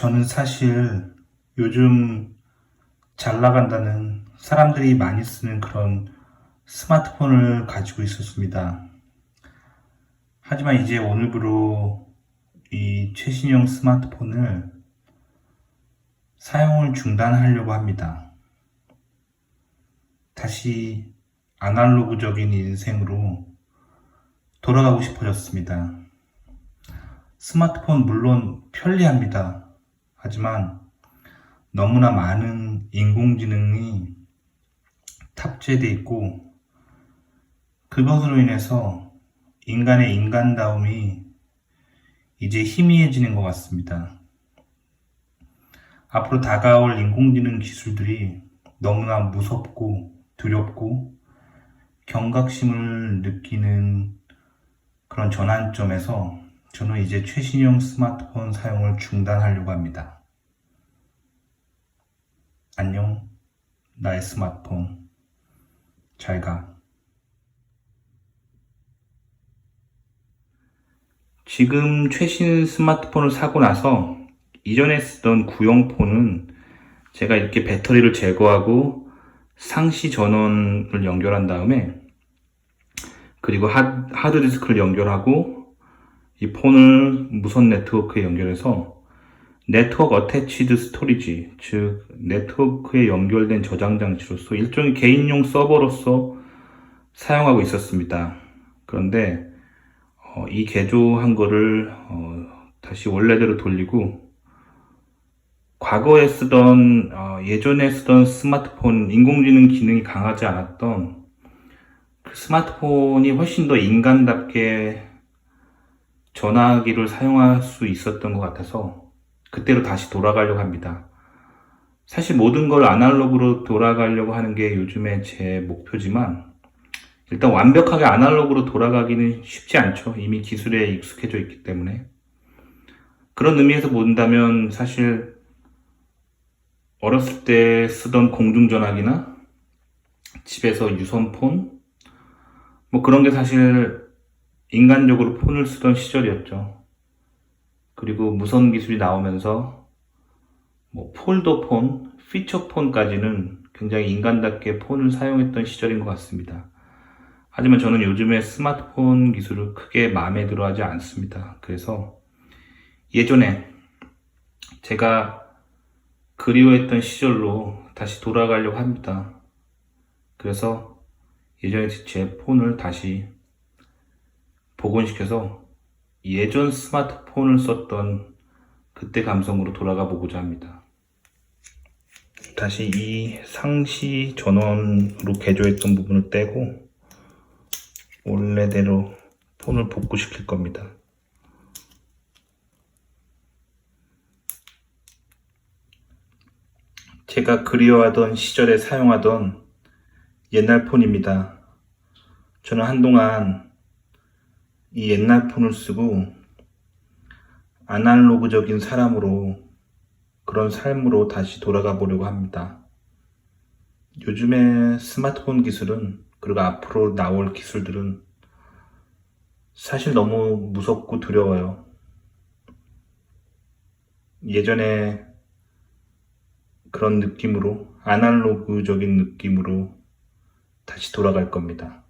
저는 사실 요즘 잘 나간다는 사람들이 많이 쓰는 그런 스마트폰을 가지고 있었습니다. 하지만 이제 오늘부로 이 최신형 스마트폰을 사용을 중단하려고 합니다. 다시 아날로그적인 인생으로 돌아가고 싶어졌습니다. 스마트폰 물론 편리합니다. 하지만 너무나 많은 인공지능이 탑재되어 있고 그것으로 인해서 인간의 인간다움이 이제 희미해지는 것 같습니다. 앞으로 다가올 인공지능 기술들이 너무나 무섭고 두렵고 경각심을 느끼는 그런 전환점에서 저는 이제 최신형 스마트폰 사용을 중단하려고 합니다. 안녕, 나의 스마트폰. 잘 가. 지금 최신 스마트폰을 사고 나서 이전에 쓰던 구형폰은 제가 이렇게 배터리를 제거하고 상시 전원을 연결한 다음에 그리고 하, 하드디스크를 연결하고 이 폰을 무선 네트워크에 연결해서 네트워크 어태치드 스토리지 즉 네트워크에 연결된 저장 장치로서 일종의 개인용 서버로서 사용하고 있었습니다. 그런데 어, 이 개조한 거를 어, 다시 원래대로 돌리고 과거에 쓰던 어, 예전에 쓰던 스마트폰 인공지능 기능이 강하지 않았던 그 스마트폰이 훨씬 더 인간답게 전화기를 사용할 수 있었던 것 같아서 그때로 다시 돌아가려고 합니다. 사실 모든 걸 아날로그로 돌아가려고 하는 게 요즘에 제 목표지만 일단 완벽하게 아날로그로 돌아가기는 쉽지 않죠. 이미 기술에 익숙해져 있기 때문에. 그런 의미에서 본다면 사실 어렸을 때 쓰던 공중전화기나 집에서 유선폰 뭐 그런 게 사실 인간적으로 폰을 쓰던 시절이었죠. 그리고 무선 기술이 나오면서 뭐 폴더폰, 피처폰까지는 굉장히 인간답게 폰을 사용했던 시절인 것 같습니다. 하지만 저는 요즘에 스마트폰 기술을 크게 마음에 들어 하지 않습니다. 그래서 예전에 제가 그리워했던 시절로 다시 돌아가려고 합니다. 그래서 예전에 제 폰을 다시 복원시켜서 예전 스마트폰을 썼던 그때 감성으로 돌아가 보고자 합니다. 다시 이 상시 전원으로 개조했던 부분을 떼고 원래대로 폰을 복구시킬 겁니다. 제가 그리워하던 시절에 사용하던 옛날 폰입니다. 저는 한동안 이 옛날 폰을 쓰고 아날로그적인 사람으로 그런 삶으로 다시 돌아가 보려고 합니다. 요즘의 스마트폰 기술은 그리고 앞으로 나올 기술들은 사실 너무 무섭고 두려워요. 예전에 그런 느낌으로 아날로그적인 느낌으로 다시 돌아갈 겁니다.